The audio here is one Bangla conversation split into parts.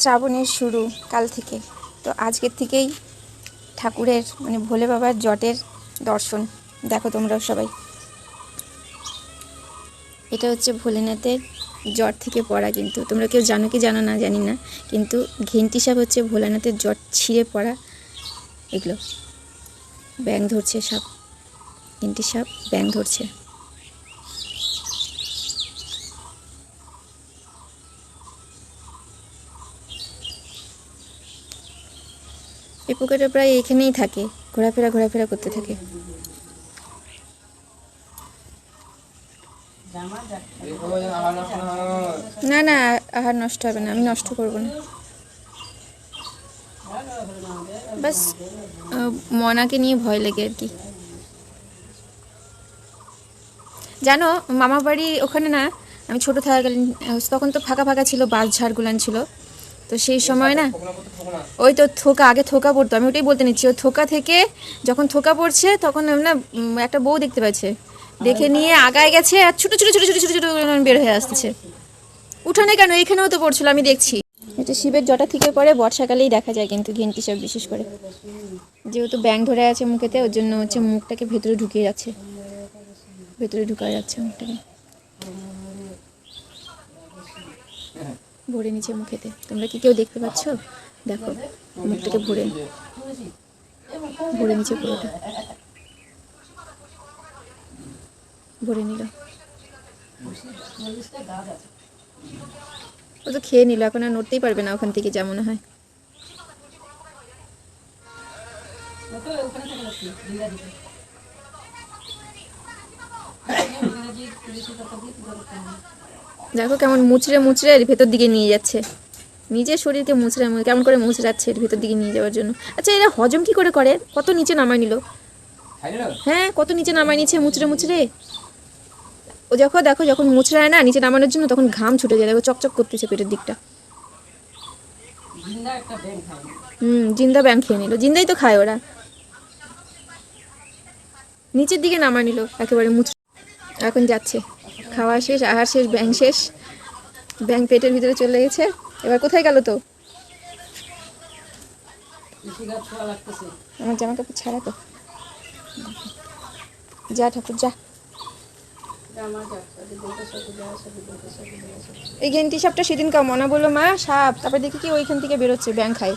শ্রাবণের শুরু কাল থেকে। তো আজকের থেকেই ঠাকুরের মানে ভোলে বাবার জটের দর্শন। দেখো তোমরাও সবাই। এটা হচ্ছে ভোলেনাথের জট থেকে পড়া কিন্তু। তোমরা কেউ জানো কি জানো না, জানি না। কিন্তু ঘেন্টি সাপ হচ্ছে ভোলেনাথের জট ছিঁড়ে পড়া এগুলো। ব্যাং ধরছে সাপ। ঘেন্টি সাপ ব্যাং ধরছে। এই প্রায় এখানেই থাকে, ঘোরাফেরা ঘোরাফেরা করতে থাকে। না না, আহার নষ্ট হবে না, আমি নষ্ট করব না। বাস মনাকে নিয়ে ভয় লাগে আর কি। জানো মামা বাড়ি ওখানে না, আমি ছোটো থাকাকালীন তখন তো ফাঁকা ফাঁকা ছিল বাস ঝাড়গুলান ছিল। তো সেই সময় না ওই তো থোকা আগে থোকা পড়তো আমি ওটাই বলতে নিচ্ছি। ওই থোকা থেকে যখন থোকা পড়ছে তখন না একটা বউ দেখতে পাচ্ছে দেখে নিয়ে আগায় গেছে আর ছোটো ছোটো ছোটো ছোটো ছোটো ছোটো বের হয়ে আসতেছে। উঠানে কেন? এখানেও তো পড়ছিল আমি দেখছি। এটা শিবের জটা থেকে পরে বর্ষাকালেই দেখা যায় কিন্তু ঘেন্টি সব বিশেষ করে। যেহেতু ব্যাং ধরে আছে মুখেতে ওর জন্য হচ্ছে মুখটাকে ভেতরে ঢুকিয়ে যাচ্ছে। ভেতরে ঢুকা যাচ্ছে মুখটাকে। ভরে নিচে মুখেতে। তোমরা কি কেউ দেখতে পাচ্ছ? দেখো মুখটাকে ভরে ভরে নিচে পুরোটা। ভরে নিল। ও তো খেয়ে নিল এখন আর নড়তেই পারবে না ওখান থেকে যা মনে হয়। দেখো কেমন মুচড়ে মুচড়ে এর ভেতর দিকে নিয়ে যাচ্ছে। নিজের শরীরকে মুচড়ে কেমন করে মুচড়াচ্ছে এর ভেতর দিকে নিয়ে যাওয়ার জন্য। আচ্ছা এরা হজম কি করে করে? কত নিচে নামায় নিল? হ্যাঁ কত নিচে নামায় নিচ্ছে মুচড়ে মুচড়ে? ও যখন দেখো যখন মুচড়ায় না নিচে নামানোর জন্য তখন ঘাম ছুটে যায়। দেখো চকচক করতেছে পেটের দিকটা। হুম জিন্দা ব্যাং খেয়ে নিল। জিন্দাই তো খায় ওরা। নিচের দিকে নামা নিল একেবারে মুচ এখন যাচ্ছে। খাওয়া শেষ, আহার শেষ ব্যাং শেষ ব্যাং পেটের ভিতরে চলে গেছে। এবার কোথায় গেল তো? আমার জামা কাপড় ছাড়া তো। যা ঠাকুর, যা। এই গেন্টি সাপটা সেদিন কা মনা বলল, মা, সাপ। তারপর দেখি কি ওইখান থেকে বেরোচ্ছে ব্যাং খায়।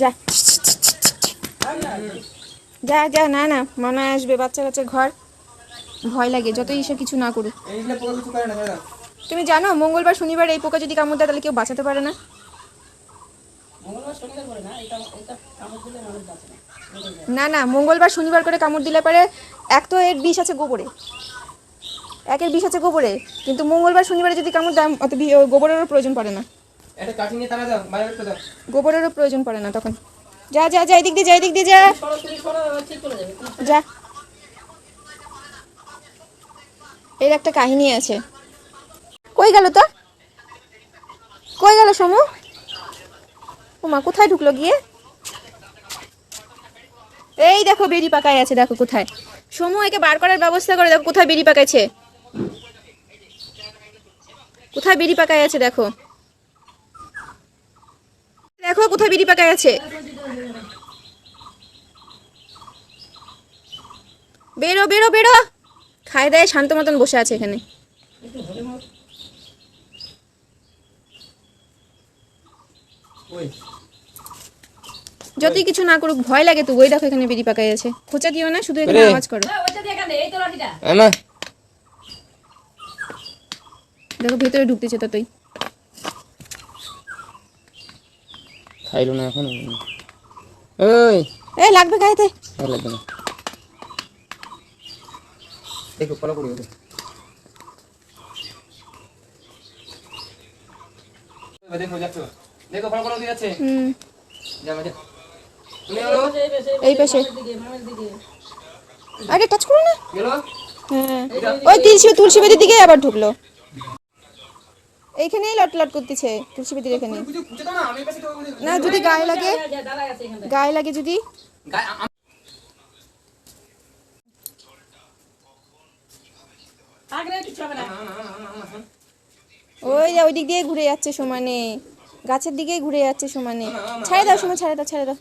যা। যা যা না না মনে আসবে। বাচ্চা কাচ্চা ঘর। ভয় লাগে যতই এসব কিছু না করুক। তুমি জানো মঙ্গলবার শনিবার এই পোকা যদি কামড় দেয় তাহলে কেউ বাঁচাতে পারে না। না না মঙ্গলবার শনিবার করে কামড় দিলে পারে। এক তো এর বিষ আছে গোবরে। একের বিষ আছে গোবরে। কিন্তু মঙ্গলবার শনিবারে যদি কামড় দেয় অত গোবরেরও প্রয়োজন পড়ে না। গোবরেরও প্রয়োজন পড়ে না তখন। যা যা যা, এদিক দিয়ে যা, এদিক দিয়ে যা। যা। এর একটা কাহিনী আছে। কই গেল তো? কই গেল সমু? ওমা কোথায় ঢুকলো গিয়ে? এই দেখো বেরি পাকায় আছে, দেখো কোথায়। সমু, একে বার করার ব্যবস্থা করে দেখো কোথায় বেরি পাকাইছে? কোথায় বেরি পাকায় আছে, দেখো। দেখো কোথায় বিড়ি পাকায় আছে। বেরো বেরো বেরো। খায় দায় শান্ত মতন বসে আছে এখানে। ওই যতই কিছু না করুক ভয় লাগে তো ওই দেখো এখানে বিড়ি পাকায় আছে। খোঁচা দিও না শুধু এখানে আওয়াজ করো। দেখো ভেতরে ঢুকতেছে ততই। খাইলো না এখন। ওই এ লাগবে গায়েতে লাগবে না। দেখো ফলো করি ওকে দেখো যাচ্ছ দেখো ফলো করে যাচ্ছে হুম যা বাজে তুমি হলো এই পাশে আরে টাচ করো না গেলো হ্যাঁ ওই তুলসী তুলসী বেদির দিকে আবার ঢুকলো এইখানেই লট লট করতেছে তুলসী বেদির এখানে না যদি গায়ে লাগে গায়ে লাগে যদি গায়ে আ- থাকলে কিছু হবে না না, না, না, না, না, শোন। ওই যে ওই দিক দিয়ে ঘুরে যাচ্ছে সমানে। গাছের দিকেই ঘুরে যাচ্ছে সমানে। ছাড়ে দাও সময় ছাড়ে দাও ছাড়ে দাও।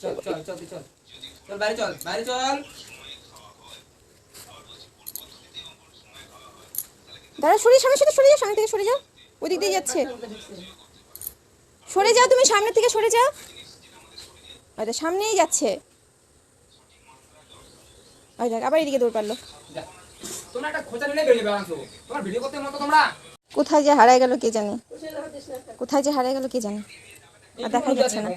চল, চল, চল, চল। চল, বাইরে চল, বাইরে চল। দাঁড়া সরে সামনে সাথে সরে যাও সামনে থেকে সরে যাও। ওই দিক দিয়ে যাচ্ছে। সরে যাও তুমি সামনে থেকে সরে যাও। আচ্ছা সামনেই যাচ্ছে। আবার এদিকে দৌড় পারল। যা। তোমরা একটা খোঁচা নিলে বেরিয়ে বেড়াচ্ছ তোমার ভিডিও করতে মতো তোমরা? কোথায় যে হারায় গেল কে জানে? কোথায় যে হারায় গেল কে জানে? আর দেখাই যাচ্ছে না।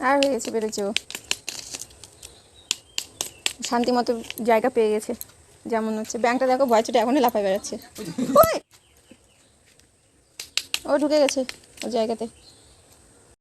আর হয়ে গেছে বেরোচ্ছে ও। শান্তি মতো জায়গা পেয়ে গেছে যেমন হচ্ছে। ব্যাংকটা দেখো ভয় চোটে এখনই লাফায় বেড়াচ্ছে। ও ঢুকে গেছে ও জায়গাতে।